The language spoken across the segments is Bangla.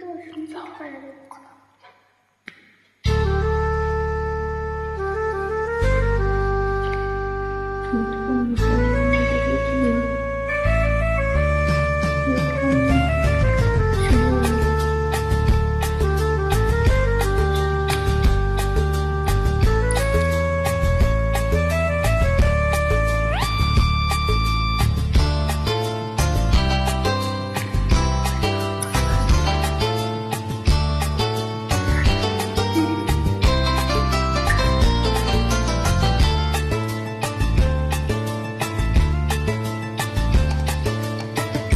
这是你自的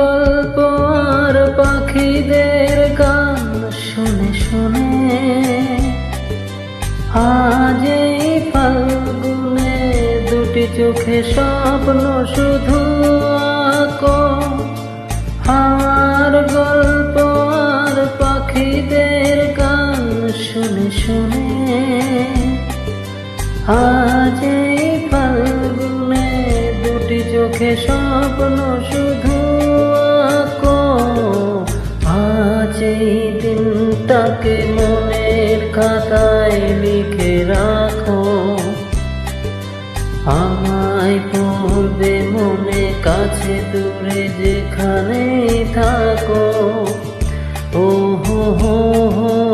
গল্প আর পাখিদের গান শুনে শুনে আজ এই ফাল্গুনে দুটি চোখে স্বপ্ন শুধু আঁকো। হাওয়ার গল্প আর পাখিদের গান শুনে শুনে আজ এই ফাল্গুনে দুটি চোখে স্বপ্ন শুধু দিনটাকে মনের খাতায় লিখে রাখো। আমায় পড়বে মনে কাছে দূরে যেখানে থাকো। ও হো হো হো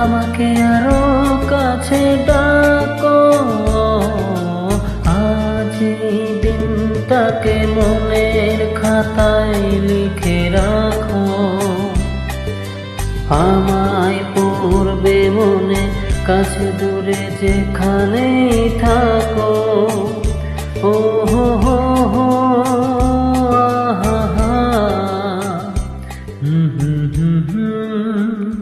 আমাকে আরও কাছে ডাকো। আজ দিনটাকে মনের খাতায় লিখে রাখো। আমায় পূর্বে মনে, কাছে দূরে যেখানেই থাকো।